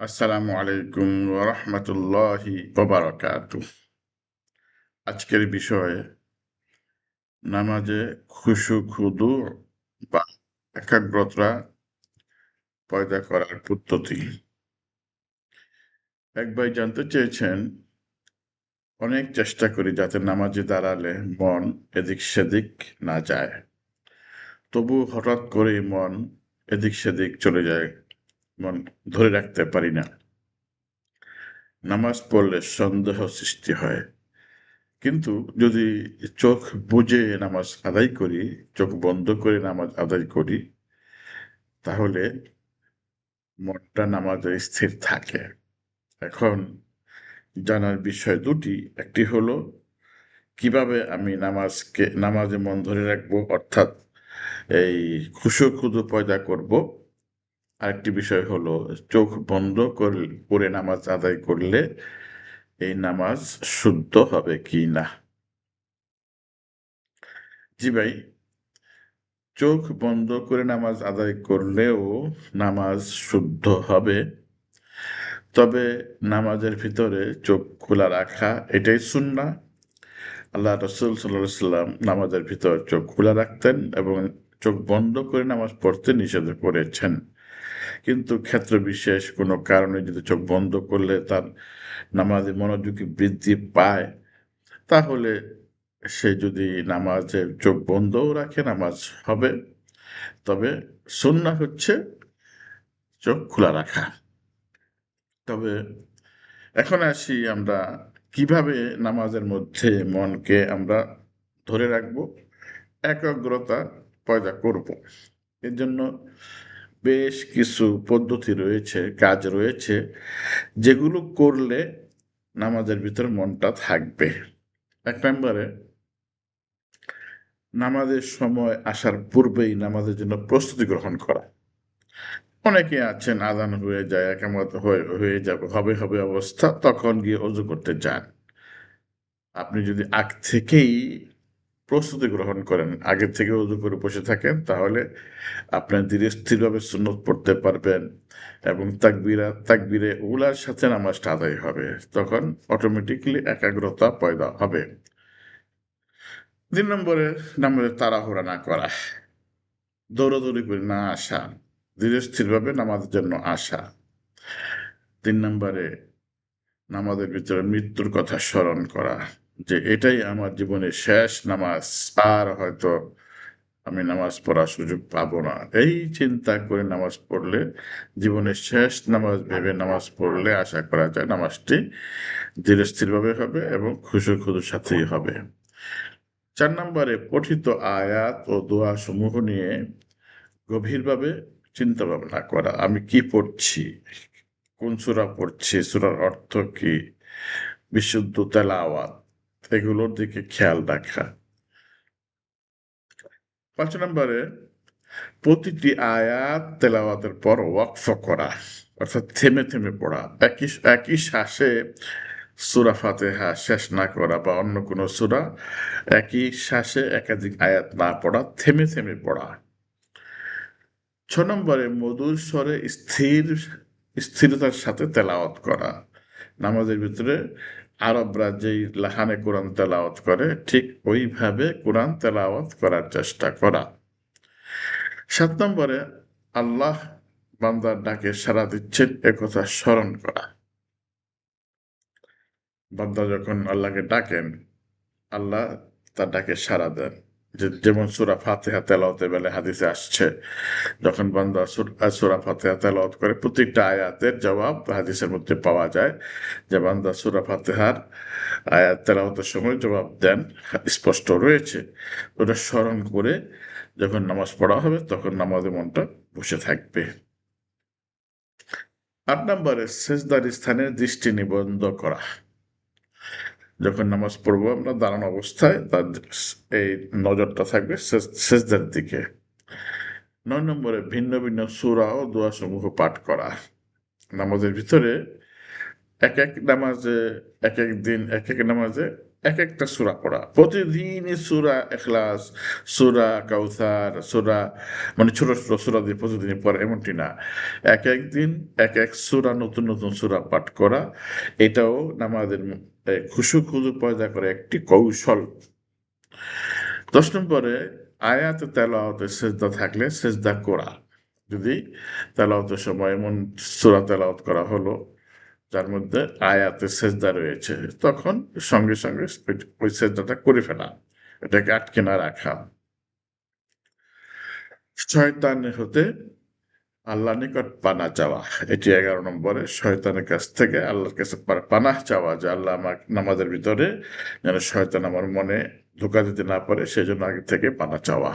আসসালামু আলাইকুম রহমতুল্লাহি আজকের বিষয়ে নামাজে খুশু, খুদু বা একাগ্রতা পয়দা করার পদ্ধতি। এক ভাই জানতে চেয়েছেন, অনেক চেষ্টা করি যাতে নামাজে দাঁড়ালে মন এদিক সেদিক না যায়। তবু হঠাৎ করে মন এদিক সেদিক চলে যায়। ধরে রাখতে পারি না। নামাজ পড়লে সন্দেহ সৃষ্টি হয়। কিন্তু যদি চোখ বুঝে নামাজ আদায় করি, চোখ বন্ধ করে নামাজ আদায় করি, তাহলে মনটা নামাজে স্থির থাকে। এখন জানার বিষয় দুটি, একটি হলো, কীভাবে আমি নামাজকে, নামাজে মন ধরে রাখব, অর্থাৎ এই খুশো খুদু পয়দা করব আরেকটি বিষয় হলো, চোখ বন্ধ করে নামাজ আদায় করলে এই নামাজ শুদ্ধ হবে কি না? জি ভাই, চোখ বন্ধ করে নামাজ আদায় করলেও নামাজ শুদ্ধ হবে। তবে নামাজের ভিতরে চোখ খোলা রাখা এটাই শুননা আল্লাহ রসুল সাল্লাহ সাল্লাম নামাজের ভিতর চোখ খোলা রাখতেন এবং চোখ বন্ধ করে নামাজ পড়তে নিষেধ করেছেন। কিন্তু ক্ষেত্র বিশেষ কোনো কারণে যদি চোখ বন্ধ করলে তার নামাজে মনোযোগী বৃদ্ধি পায়, তাহলে সে যদি নামাজের চোখ বন্ধও রাখে, নামাজ হবে। তবে সন্না হচ্ছে চোখ খোলা রাখা। তবে এখন আসি আমরা কীভাবে নামাজের মধ্যে মনকে আমরা ধরে রাখব, একাগ্রতা পয়দা করব। এর জন্য বেশ কিছু পদ্ধতি রয়েছে, কাজ রয়েছে, যেগুলো করলে নামাজের ভিতর মনটা থাকবে। এক নম্বরে, নামাজের সময় আসার পূর্বেই নামাজের জন্য প্রস্তুতি গ্রহণ করা। অনেকে আছেন আদান হয়ে যায়, একামত হয়ে যাবে, হবে হবে অবস্থা, তখন গিয়ে অজু করতে যান। আপনি যদি আগ থেকেই প্রস্তুতি গ্রহণ করেন। আগে থেকে উজু করে বসে থাকেন, তাহলে আপনার ধীরে স্থিরভাবে সুন্নত পড়তে পারবেন এবং তাকবিরা, তাকবিরে উলার সাথে নামাজটা আদায় হবে। তখন অটোমেটিকলি একাগ্রতা পয়দা হবে। তিন নম্বরে নামাজের তাড়াহুড়া না করা। দৌড়াদৌড়ি করে না আসা, ধীরে স্থিরভাবে নামাজের জন্য আসা। তিন নম্বরে নামাজের ভিতরে মৃত্যুর কথা স্মরণ করা। যে এটাই আমার জীবনের শেষ নামাজ। আর হয়তো আমি নামাজ পড়ার সুযোগ পাবো না। এই চিন্তা করে নামাজ পড়লে, জীবনের শেষ নামাজ ভেবে নামাজ পড়লে আশা করা যায় নামাজটি ধীরে স্থিরভাবে হবে এবং খুশি খুশুর সাথেই হবে। চার নম্বরে পঠিত আয়াত ও দোয়া সমূহ নিয়ে গভীরভাবে চিন্তা ভাবনা করা। আমি কি পড়ছি? কোন সুরা পড়ছি? সুরার অর্থ কি? বিশুদ্ধ তেলাওয়াত। এগুলোর দিকে খেয়াল রাখা। পাঁচ নম্বরে, প্রতিটি আয়াত তেলাওয়াতের পর ওয়াকফ করা, অর্থাৎ থেমে থেমে পড়া। একই একই শ্বাসে সুরা ফাতেহা শেষ না করা বা অন্য কোনো সুরা, একই শ্বাসে একাধিক আয়াত না পড়া, থেমে থেমে পড়া। ছ নম্বরে, মধুর স্বরে স্থির, স্থিরতার সাথে তেলাওয়াত করা। নামাজের ভিতরে আরবরা যেই লাহানে কোরআন তেলাওয়াত করে, ঠিক ওইভাবে কোরআন তেলাওয়াত করার চেষ্টা করা। সাত নম্বরে, আল্লাহ বান্দার ডাকে সারা দিচ্ছেন একথা স্মরণ করা। বান্দা যখন আল্লাহকে ডাকেন, আল্লাহ তার ডাকে সারা দেন। যেমন সুরা ফাতেহা তেলাওতে বেলে হাদিসে আসছে, যখন বান্দা সুরা ফাতেহা তেলাওত করে প্রত্যেকটা আয়াতের জবাব হাদিসের মধ্যে পাওয়া যায় যে বান্দা সুরা ফাতেহার আয়াত তেলাওতের সময় জবাব দেন, স্পষ্ট রয়েছে। ওটা স্মরণ করে যখন নামাজ পড়া হবে, তখন নামাজের মনটা বসে থাকবে। আট নম্বরে শেষদার স্থানে দৃষ্টি নিবন্ধ করা। যখন নামাজ পড়ব আমরা দাঁড়ানো অবস্থায় তার এই নজরটা থাকবে শেষদের দিকে। নয় নম্বরে ভিন্ন ভিন্ন সুরা ও দোয়া সমূহ পাঠ করা। নামাজের ভিতরে এক এক নামাজে, এক এক দিন, এক এক নামাজে এক একটা সুরা পড়া। প্রতিদিনই সুরা ইখলাস সুরা কাউসার, সুরা মানে ছোট ছোট সূরা দিয়ে প্রতিদিনই পড়া এমনটি না। এক এক দিন, এক এক সুরা, নতুন নতুন সুরা পাঠ করা। এটাও নামাজের খুশু খুজু পয়দা করে একটি কৌশল। দশ নম্বরে আয়াত তেলাওয়াতে সেজদা থাকলে সেজদা করা। যদি তেলাওয়াতের সময় এমন সূরা তেলাওয়াত করা হলো, যার মধ্যে আয়াতে সেজদা রয়েছে, তখন সঙ্গে সঙ্গে ওই সেজদাটা করে ফেলা। এটাকে আটকে না রাখা। শয়তান হতে আল্লাহ নিকট পানা চাওয়া। এটি এগারো নম্বরে, শয়তানের কাছ থেকে আল্লাহর কাছে পানাহ চাওয়া যে আল্লাহ আমার নামাজের ভিতরে যেন শয়তান আমার মনে ধোকা দিতে না পারে সেই জন্য আগে থেকে পানা চাওয়া।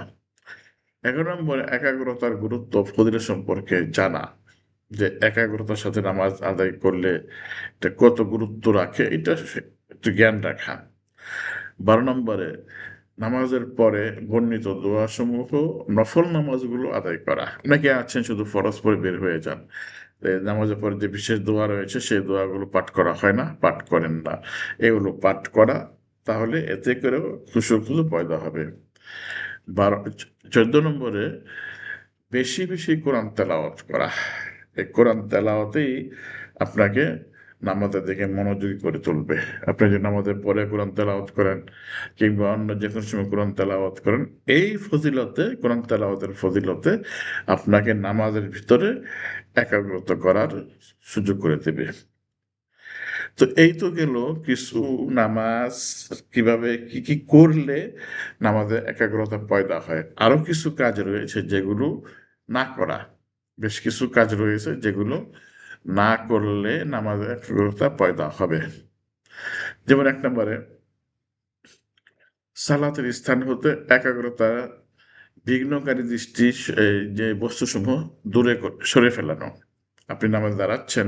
এগারো নম্বরে, একাগ্রতার গুরুত্ব ফদিল সম্পর্কে জানা। যে একাগ্রতার সাথে নামাজ আদায় করলে এটা কত গুরুত্ব রাখে, এটা একটু জ্ঞান রাখা। বারো নম্বরে নামাজের পরে বর্ণিত দোয়াসমূহ, নফল নামাজগুলো আদায় করা। অনেকে আছেন শুধু ফরজ পরে বের হয়ে যান। নামাজের পরে যে বিশেষ দোয়া রয়েছে, সেই দোয়াগুলো পাঠ করা হয় না, পাঠ করেন না। এগুলো পাঠ করা, তাহলে এতে করেও খুশু খুশু পয়দা হবে। বারো, চোদ্দ নম্বরে, বেশি বেশি কোরআন তেলাওয়াত করা। এই কোরআন তেলাওয়াতেই আপনাকে নামাজের দিকে মনোযোগী করে তুলবে আপনি যদি নামাজের পরে কোরআন তেলাওয়াত করেন কিংবা অন্য যে কোনো সময় কোরআন তেলাওয়াত করেন, এই ফজিলতে, কোরআন তেলাওয়াতের ফজিলতে আপনাকে নামাজের ভিতরে একাগ্রত করার সুযোগ করে দেবে। তো এই তো গেল কিছু নামাজ, কীভাবে, কি কি করলে নামাজে একাগ্রতা পয়দা হয়। আরও কিছু কাজ রয়েছে যেগুলো না করা। বেশ কিছু কাজ রয়েছে যেগুলো না করলে নামাজের একাগ্রতা পয়দা হবে। যেমন এক নম্বরে, সালাতের স্থান হতে একাগ্রতা, বিঘ্নকারী দৃষ্টি যে বস্তুসমূহ দূরে সরে ফেলানো। আপনি নামাজ দাঁড়াচ্ছেন,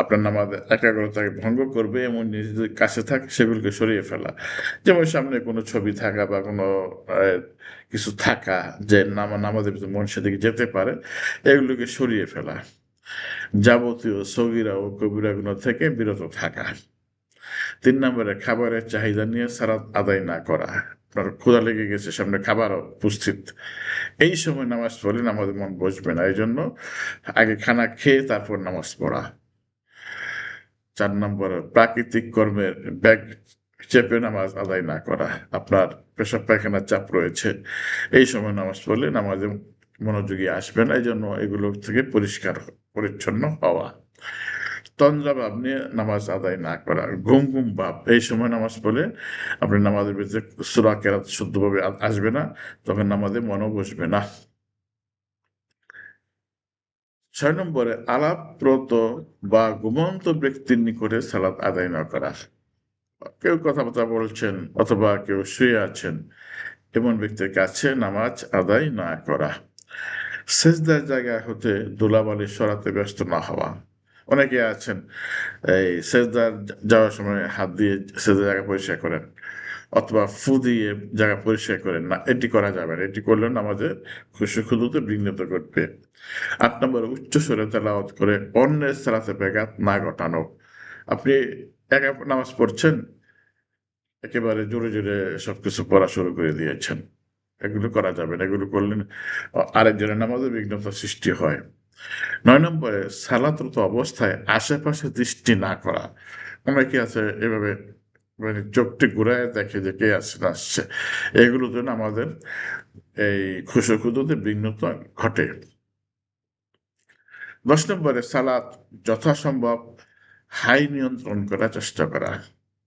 আপনার নামাজ একাগ্রতাকে ভঙ্গ করবে, এমন নিজেদের কাছে থাকে, সেগুলোকে সরিয়ে ফেলা। যেমন সামনে কোনো ছবি থাকা বা কোনো কিছু থাকা, যে নামা নামাজের মন সেদিকে যেতে পারে, এগুলোকে সরিয়ে ফেলা। যাবতীয় সগিরা ও কবিরাগুলো থেকে বিরত থাকা। তিন নম্বরে, খাবারের চাহিদা নিয়ে সারা আদায় না করা। আপনার ক্ষুধা লেগে গেছে, সামনে খাবার উপস্থিত। এই সময় নামাজ পড়লে নামাজের মন বসবে না এই জন্য আগে খানা খেয়ে তারপর নামাজ পড়া। চার নম্বর, প্রাকৃতিক কর্মের ব্যাগ চেপে নামাজ আদায় না করা। আপনার পেশাব পায়খানার চাপ রয়েছে। এই সময় নামাজ পড়লে নামাজে মনোযোগী আসবে না এই জন্য এগুলো থেকে পরিষ্কার পরিচ্ছন্ন হওয়া। তন্দ্রা ভাব নিয়ে নামাজ আদায় না করা ঘুম ঘুম ভাব। এই সময় নামাজ পড়লে আপনি নামাজের ভিতরে সুরা কেরাত শুদ্ধভাবে আসবে না, তখন নামাজে মনও বসবে না। ছয় নম্বরে, আলাপরত বা ঘুমন্ত ব্যক্তির নিকটে সালাত আদায় না করা। কেউ কথাবার্তা বলছেন অথবা কেউ শুয়ে আছেন, এমন ব্যক্তির কাছে নামাজ আদায় না করা। সেজদার জায়গা হতে দোলাবালি সরাতে ব্যস্ত না হওয়া। অনেকে আছেন, এই সেজদার যাওয়ার সময় হাত দিয়ে সেজদার জায়গা পরিষ্কার করেন, অথবা ফু দিয়ে জায়গা পরিষ্কার করেন। না, এটি করা যাবে না। এটি করলে আমাদের খুশি খুদুতে বিঘ্নিত করবে আট নম্বর, উচ্চ স্বরে তেলাওয়াত করে অন্যের সালাতে ব্যাঘাত না ঘটানো। আপনি একা নামাজ পড়ছেন? একেবারে জোরে জোরে সবকিছু পড়া শুরু করে দিয়েছেন। এগুলো করা যাবে না, এগুলো করলে আরেকজনের নামাজে বিঘ্নতা সৃষ্টি হয়। নয় নম্বরে, সালাতরত অবস্থায় আশেপাশে দৃষ্টি না করা। অনেকে আছে এভাবে মানে চোখটি ঘুরায় দেখে যে কে আসছে না আসছে এগুলো জন্য আমাদের এই খুশুখুদুতে বিঘ্নতা ঘটে। দশ নম্বরে, সালাত যথাসম্ভব হাই নিয়ন্ত্রণ করার চেষ্টা করা।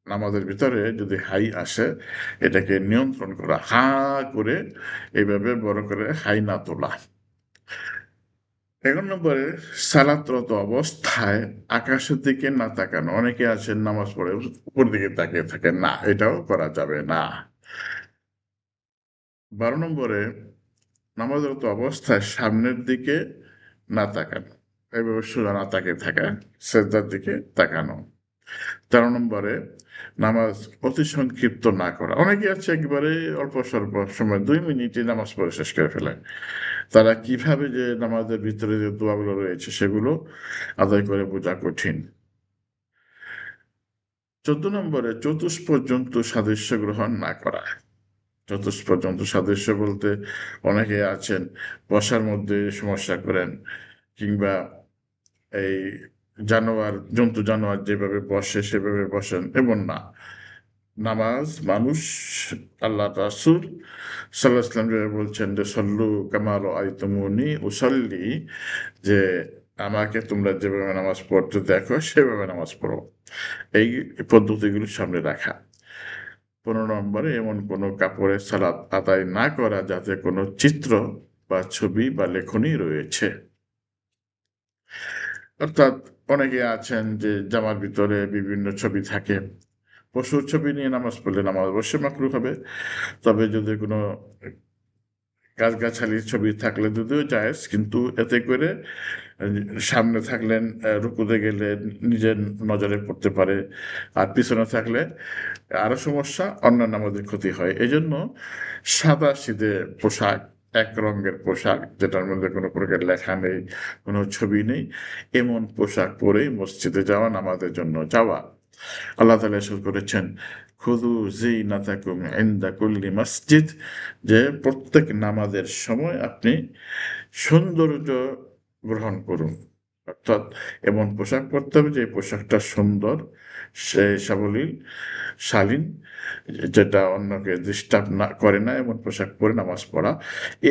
নামাজের ভিতরে যদি হাই আসে, এটাকে নিয়ন্ত্রণ করা, হা করে এইভাবে বড় করে হাই না তোলা। এগারো নম্বরে সালাতরত অবস্থায় আকাশের দিকে না তাকানো। অনেকে আছেন নামাজ পড়ে, উপর দিকে তাকিয়ে থাকেন, না, এটাও করা যাবে না। বারো নম্বরে, নামাজরত অবস্থায় সামনের দিকে না তাকানো। এইভাবে সোজা না তাকিয়ে থাকা, সেজদার দিকে তাকানো। তেরো নম্বরে, নামাজ অতি সংক্ষিপ্ত না করা। অনেকে আছে একেবারে অল্প স্বল্প সময়, দুই মিনিটে নামাজ পড়ে শেষ করে ফেলে। তারা কীভাবে যে নামাজের ভিতরে যে দোয়াগুলো রয়েছে সেগুলো আদায় করে বোঝা কঠিন। চোদ্দ নম্বরে চতুষ্প পর্যন্ত সাদৃশ্য গ্রহণ না করা। চতুষ্প জন্তু সাদৃশ্য বলতে অনেকে আছেন, বসার মধ্যে সমস্যা করেন, কিংবা এই জানোয়ার, জন্তু জানোয়ার যেভাবে বসে, সেভাবে বসেন এবং না। নামাজ মানুষ, আল্লাহ রাসুল সাল্লাহ ইসলাম যেভাবে বলছেন যে, সল্লু কামাল আইতমুনি উসল্লি যে আমাকে তোমরা যেভাবে নামাজ পড়তে দেখো, সেভাবে নামাজ পড়ো। এই পদ্ধতিগুলো সামনে রাখা। পনেরো নম্বরে এমন কোনো কাপড়ের সালাদ আদায় না করা, যাতে কোনো চিত্র বা ছবি বা লেখনী রয়েছে। অর্থাৎ অনেকে আছেন যে জামার ভিতরে বিভিন্ন ছবি থাকে। পশুর ছবি নিয়ে নামাজ পড়লে নামাজ অবশ্যই মাকরু হবে। তবে যদি কোনো গাছগাছালির ছবি থাকলে যদিও জায়েজ, কিন্তু এতে করে সামনে থাকলেন রুকুতে গেলে নিজের নজরে পড়তে পারে। আর পিছনে থাকলে আরও সমস্যা, অন্যান্য আমাদের ক্ষতি হয়। এই জন্য সাদা সিধে পোশাক এক রঙের পোশাক যেটার মধ্যে কোনো প্রকার লেখা নেই, কোনো ছবি নেই, এমন পোশাক পরেই মসজিদে যাওয়া, নামাজের জন্য যাওয়া। আল্লাহ তালা এসব করেছেন খুদু জি নাতাকুম ইন্দা কুল্লি মসজিদ যে প্রত্যেক নামাজের সময় আপনি সৌন্দর্য গ্রহণ করুন। অর্থাৎ এমন পোশাক পরতে হবে যে পোশাকটা সুন্দর সাবলীল, শালীন, যেটা অন্যকে ডিস্টার্ব না করে না, এমন পোশাক পরে নামাজ পড়া।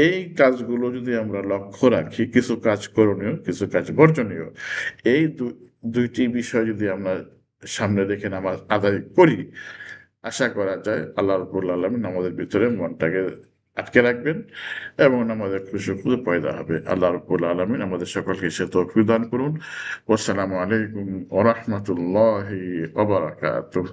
এই কাজগুলো যদি আমরা লক্ষ্য রাখি, কিছু কাজ করণীয়, কিছু কাজ বর্জনীয়, এই দুইটি বিষয় যদি আমরা সামনে রেখে নামাজ আদায় করি, আশা করা যায় আল্লাহ রবুল আলমিন আমাদের ভিতরে মনটাকে আটকে রাখবেন এবং আমাদের খুশি পয়দা হবে। আল্লাহ রবুল আলমিন আমাদের সকলকে সে তৌফিক দান করুন। আসসালামু আলাইকুম ওরহমতুল্লাহ ওবরাকাতুহ